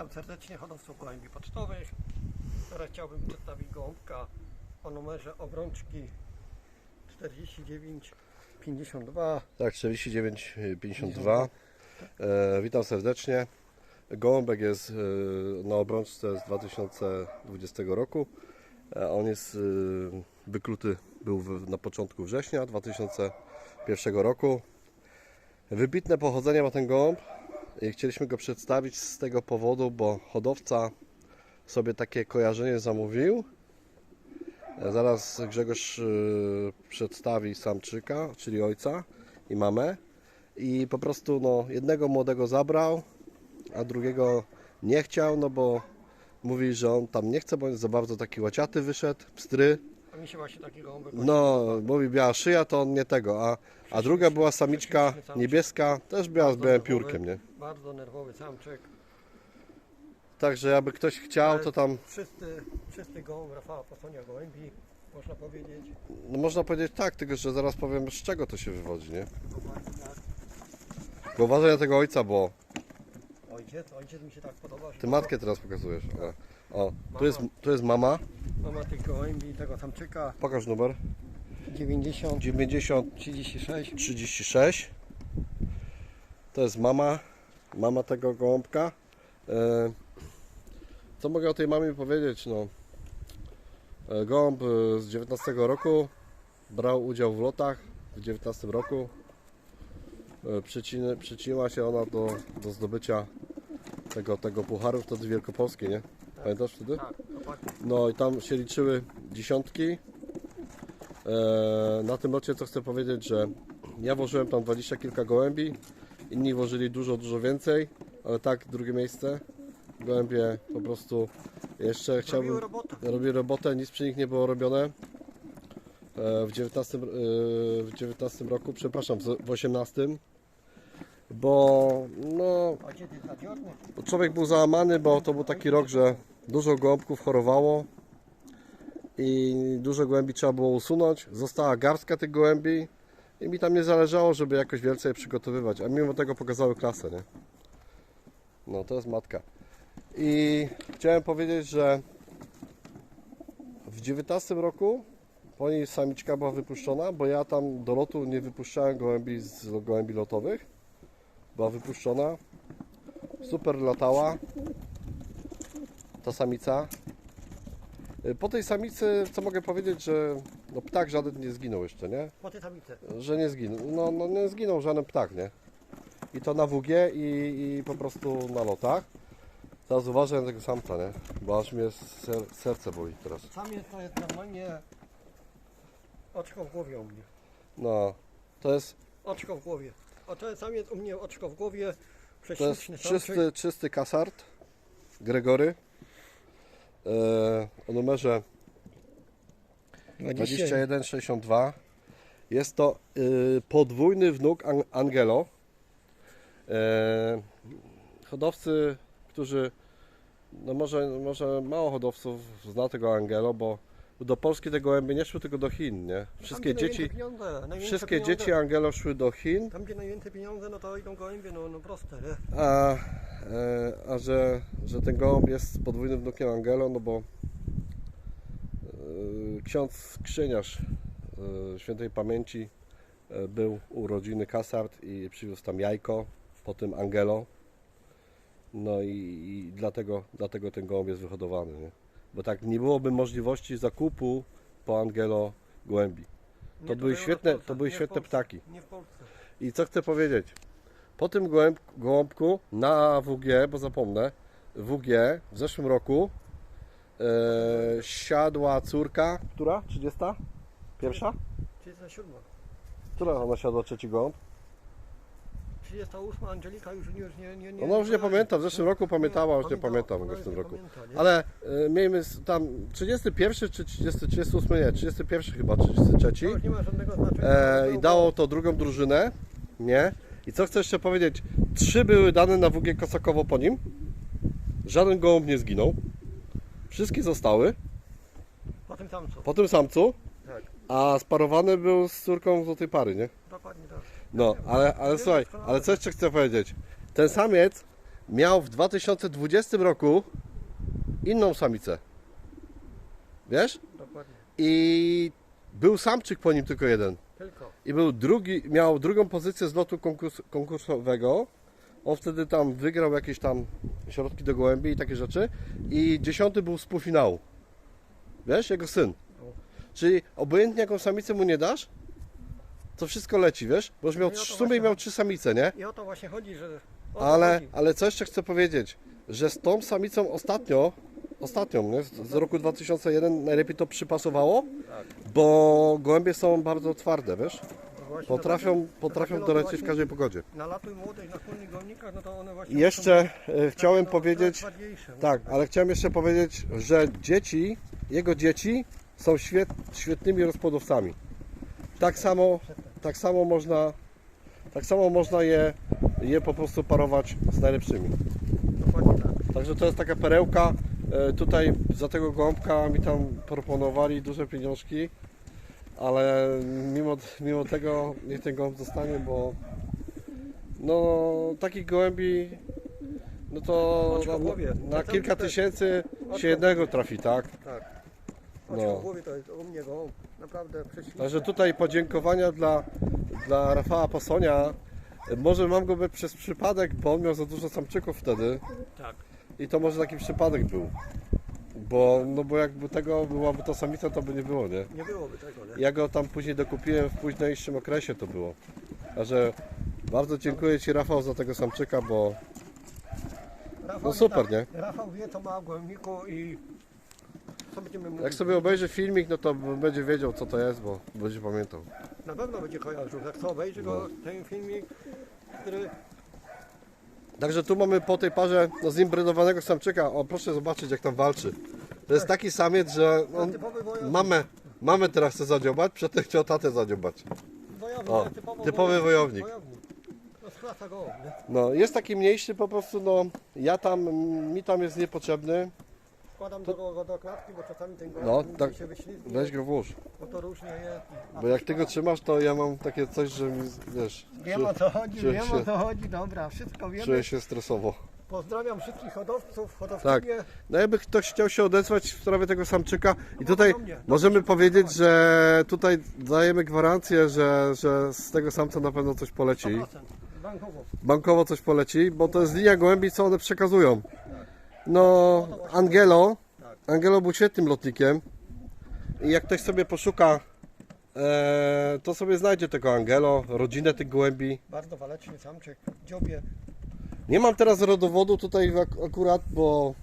Witam serdecznie hodowców gołębi pocztowych. Teraz chciałbym przedstawić gołąbka o numerze obrączki 4952. Tak, 49,52. E, witam serdecznie. Gołąbek jest e, na obrączce z 2020 roku. E, on jest e, wykluty był w, na początku września 2001 roku. Wybitne pochodzenie ma ten gołąb chcieliśmy go przedstawić z tego powodu, bo hodowca sobie takie kojarzenie zamówił. E, Zaraz Grzegorz e, przedstawi samczyka, czyli ojca i mamę. I po prostu no, jednego młodego zabrał, a drugiego nie chciał, no bo mówi, że on tam nie chce, bo jest za bardzo taki łaciaty wyszedł, pstry. A mi się właśnie taki gołąbek No, mówi biała szyja, to on nie tego, a, a druga była samiczka niebieska, też była z białym piórkiem, nie? Bardzo nerwowy samczyk. Także jakby ktoś chciał, to tam, Czysty, czysty gołąb Rafała Posonia gołębi, można powiedzieć. no można powiedzieć tak, tylko że zaraz powiem z czego to się wywodzi, nie? Tak. Tylko uważaj na tego ojca, bo Ojciec, ojciec mi się tak podoba, że ty matkę teraz pokazujesz. O, o tu, jest, tu jest mama, mama tych gołębi, tego samczyka pokaż numer. 90 90 36. 36. To jest mama, mama tego gołąbka. E, Co mogę o tej mamie powiedzieć? No, e, gołąb e, z 19 roku brał udział w lotach w 19 roku. E, Przyczyny, przyczyniła się ona do, do zdobycia tego, tego pucharu wtedy wielkopolskiej, nie? Pamiętasz wtedy? Tak. No i tam się liczyły dziesiątki. E, na tym locie co chcę powiedzieć, że ja włożyłem tam dwadzieścia kilka gołębi, inni włożyli dużo, dużo więcej, ale tak, drugie miejsce. Gołębie po prostu jeszcze Robiły chciałbym, robotę. robię robotę, nic przy nich nie było robione. E, w 19, e, w 19 roku, przepraszam, w w 18, bo no. Człowiek był załamany, bo to był taki rok, że dużo gołąbków chorowało i dużo gołębi trzeba było usunąć. Została garstka tych gołębi i mi tam nie zależało, żeby jakoś więcej przygotowywać, a mimo tego pokazały klasę, nie? No, to jest matka. I chciałem powiedzieć, że w 19 roku po niej samiczka była wypuszczona, bo ja tam do lotu nie wypuszczałem gołębi z gołębi lotowych. Była wypuszczona, super latała ta samica. Y, Po tej samicy, co mogę powiedzieć, że no ptak żaden nie zginął jeszcze, nie? Po tej samicy. Że nie zginął, no, no nie zginął żaden ptak, nie? I to na WG i, i po prostu na lotach. Teraz uważaj na tego samca, nie? Bo aż mnie ser, serce boli teraz. Samiec to jest normalnie oczko w głowie u mnie. No, to jest, Oczko w głowie. A ten samiec u mnie oczko w głowie. to jest czysty, czysty kasart Gregory o numerze 2162. Jest to y, podwójny wnuk An- Angelo. E, hodowcy, którzy, no może, może mało hodowców zna tego Angelo, bo do Polski te gołębie nie szły tylko do Chin, nie? Wszystkie dzieci, Pieniądze, wszystkie pieniądze, dzieci Angelo szły do Chin, Tam gdzie najwięcej pieniądze, no to idą gołębie, no, no proste, nie? a, e, a że, że ten gołąb jest podwójnym wnukiem Angelo, no bo e, ksiądz Skrzyniarz e, świętej pamięci e, był u rodziny Kasart i przywiózł tam jajko po tym Angelo. No i, i dlatego, dlatego ten gołąb jest wyhodowany, nie? Bo tak nie byłoby możliwości zakupu po Angelo gołębi. Nie To były tutaj, świetne- to były nie świetne ptaki. Nie. I co chcę powiedzieć? Po tym gołęb, gołąbku na WG, bo zapomnę, WG w zeszłym roku e, siadła córka, która? 30? Pierwsza? 37. Która ona siadła trzeci gołąb? 38 Angelika już, już nie, nie, nie Ona już nie pamięta, w zeszłym roku pamiętała, już nie pamiętam w nie roku. pamięta, nie? Ale e, miejmy tam 31 czy 30, 38, nie, 31 chyba, 33. To już nie ma żadnego znaczenia. E, I dało to drugą drużynę, nie? I co chcę jeszcze powiedzieć? Trzy były dane na WG Kosakowo po nim. Żaden gołąb nie zginął. Wszystkie zostały Po tym samcu. po tym samcu, Tak, a sparowany był z córką złotej pary, nie? dokładnie tak. No, ale, ale słuchaj, ale co jeszcze chcę powiedzieć? Ten samiec miał w 2020 roku inną samicę. Wiesz? Dokładnie. I był samczyk po nim tylko jeden. Tylko. I był drugi, miał drugą pozycję z lotu konkurs, konkursowego. On wtedy tam wygrał jakieś tam środki do gołębi i takie rzeczy. I dziesiąty był z półfinału. Wiesz, jego syn. Czyli obojętnie jaką samicę mu nie dasz, to wszystko leci, wiesz? Bo już miał, No i o to w sumie właśnie miał trzy samice, nie? I o to właśnie chodzi, że... Ale, chodzi. ale co jeszcze chcę powiedzieć, że z tą samicą ostatnio, ostatnią, nie? z z roku 2001 najlepiej to przypasowało, bo gołębie są bardzo twarde, wiesz? No właśnie, Potrafią, dlatego- potrafią dlatego dolecieć w właśnie każdej pogodzie. Na latuj młodych, na chłonnych golnikach, no to one właśnie... I jeszcze e, chciałem no, powiedzieć, no. tak, ale chciałem jeszcze powiedzieć, że dzieci, jego dzieci są świet, świetnymi rozpłodowcami. Tak samo, tak samo można, tak samo można je, je po prostu parować z najlepszymi. Dokładnie tak. Także to jest taka perełka. E, Tutaj za tego gołąbka mi tam proponowali duże pieniążki, ale mimo, mimo tego niech ten gołąb zostanie, bo no takich gołębi no to na, na Na kilka całym tysięcy się jednego trafi, tak? Tak. No. To jest u mnie go naprawdę. Także tutaj podziękowania dla, dla Rafała Pasonia. Może mam go przez przypadek, bo on miał za dużo samczyków wtedy. Tak. I to może taki przypadek był. Bo, no bo jakby tego byłaby to samica, to by nie było, nie? Nie byłoby tego, nie? Ja go tam później dokupiłem w późniejszym okresie to było. Także bardzo dziękuję Ci Rafał za tego samczyka, bo Rafał no wie super, tak, nie? Rafał wie, co ma w głębniku i co będziemy mówić. jak sobie obejrzy filmik, no to będzie wiedział co to jest, bo będzie pamiętał. Na pewno będzie kojarzył. Jak co obejrzy go ten filmik, który Także tu mamy po tej parze no, zimbrydowanego samczyka. O, proszę zobaczyć jak tam walczy. To jest taki samiec, że on mamę, mamę teraz chce zadziobać, przedtem chciał tatę zadziobać. O, tak, typowy wojownik. Nie? No, jest taki mniejszy po prostu, no, ja tam, mi tam jest niepotrzebny. Wkładam do, go do klatki, bo czasami ten go No, no, tak. się wyślizgnie, Weź go włóż. bo to różnie jest. Bo jak ty go trzymasz, to ja mam takie coś, że mi, wiesz, Wiem o co chodzi, wiem się- o co chodzi, dobra, wszystko wiemy. czuję się stresowo. Pozdrawiam wszystkich hodowców, Tak. hodowczynie. No jakby ktoś chciał się odezwać w sprawie tego samczyka i tutaj do mnie. możemy powiedzieć, że tutaj dajemy gwarancję, że, że z tego samca na pewno coś poleci. 100%, bankowo. Bankowo coś poleci, bo to jest linia gołębi, co one przekazują. No, Angelo, Angelo był świetnym lotnikiem i jak ktoś sobie poszuka, e, to sobie znajdzie tego Angelo, rodzinę tych gołębi. Bardzo waleczny samczyk, dziobie. Nie mam teraz rodowodu tutaj ak- akurat, bo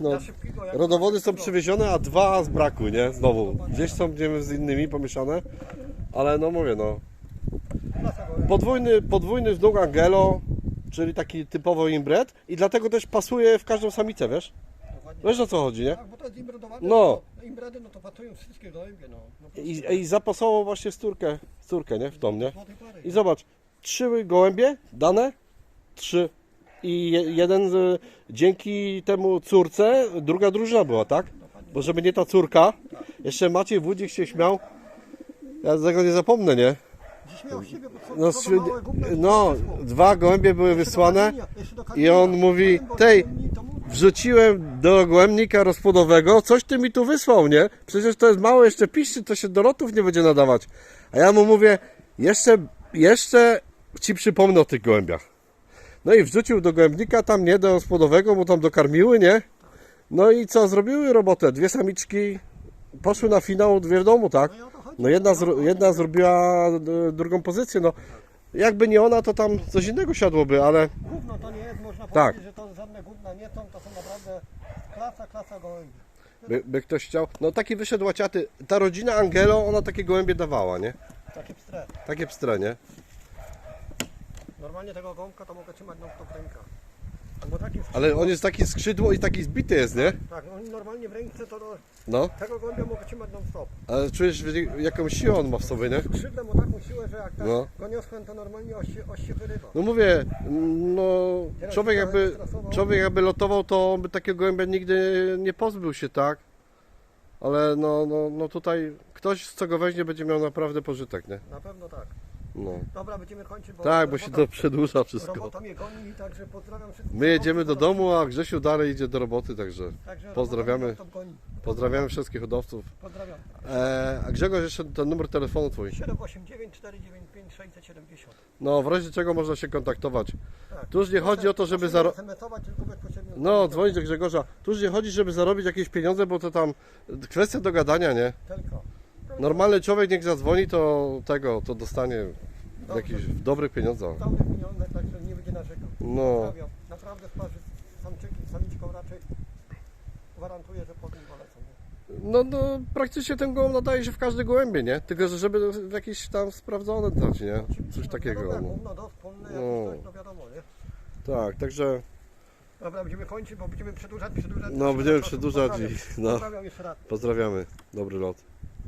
no, Dla szybkiego, jak rodowody są przywiezione, a dwa z braku, nie? Znowu. Gdzieś są gdzie z innymi pomieszane, ale no mówię, no. Podwójny, podwójny wnuk Angelo, czyli taki typowo imbred i dlatego też pasuje w każdą samicę, wiesz? Dokładnie. Wiesz o co chodzi, nie? Tak, bo to jest imbredowane. No. No. Imbredy, no to patują wszystkie gołębie, no. no I, i zapasował właśnie stórkę, stórkę, nie? W tą, nie? złotej pary. I zobacz, trzy gołębie dane, trzy. I je- jeden z, dzięki temu córce, druga drużyna była, tak? Bo żeby nie ta córka, jeszcze Maciej Wódzik się śmiał, ja tego nie zapomnę, nie? Dziś miał z siebie, bo co, No, co swy- małe gówno no dwa gołębie były wysłane i on mówi, Bo tej, wrzuciłem do gołębnika rozpłodowego, coś ty mi tu wysłał, nie? Przecież to jest mało jeszcze piszczy, to się do lotów nie będzie nadawać. A ja mu mówię, jeszcze, jeszcze ci przypomnę o tych gołębiach. No i wrzucił do gołębnika tam, nie, do rozpłodowego, mu tam dokarmiły, nie? No i co, zrobiły robotę, dwie samiczki poszły na finał, dwie w domu, tak? No jedna, zro, jedna zrobiła e, drugą pozycję, no jakby nie ona, to tam coś innego siadłoby, ale Gówno to nie jest, można Tak. powiedzieć, że to żadne gówna nie są, to są naprawdę klasa, klasa gołębi. by, by ktoś chciał. No taki wyszedł łaciaty. Ta rodzina Angelo, ona takie gołębie dawała, nie? Takie pstre. Takie pstre, nie? Normalnie tego gąbka to mogę trzymać w rękach. Albo Ale on jest taki skrzydło i taki zbity jest, nie? Tak, no normalnie w ręce to do, No, tego gołębia mogę trzymać non stop. ale czujesz jakąś siłę on ma w sobie, nie? Skrzydle ma taką siłę, że jak tak No. go niosłem, to normalnie oś się, oś się wyrywa. No mówię, no człowiek jakby, człowiek jakby lotował, to on by takiego gołębia nigdy nie pozbył się, tak? Ale no, no, no tutaj ktoś z co go weźmie będzie miał naprawdę pożytek, nie? Na pewno tak. No. Dobra, będziemy kończyć, bo Tak, bo się to przedłuża wszystko. Robota mnie goni, także pozdrawiam wszystkich. My jedziemy do domu, a Grzesiu dalej idzie do roboty, także Także pozdrawiamy. robota mnie goni. pozdrawiamy wszystkich hodowców. Pozdrawiam. E, a Grzegorz, jeszcze ten numer telefonu twój. 789 495 670. No, w razie czego można się kontaktować. Tak. Tu już nie chodzi o to, żeby Proszę nie zaro... SMS-ować, tylko bezpośrednio. No, dzwonić do Grzegorza. Tu już nie chodzi, żeby zarobić jakieś pieniądze, bo to tam kwestia dogadania, nie? Tylko. Normalny człowiek niech zadzwoni, to tego, to dostanie Dobrze. jakieś dobrych pieniądze. Dobre pieniądze, także nie będzie narzekał. No. Pozdrawiam. Naprawdę sparzy samczyki, samiczką raczej gwarantuję, że potem polecą. nie? No, no, praktycznie ten gołąb nadaje się w każde gołębie, nie? Tylko, że żeby w jakieś tam sprawdzone dać, nie? Oczywiście, Coś no, takiego. No. Gówno do wspólne, No. no. no wiadomo, nie? Tak, także Dobra, będziemy kończyć, bo będziemy przedłużać, przedłużać. no będziemy przedłużać i no, Pozdrawiam jeszcze raz. pozdrawiamy. Dobry lot.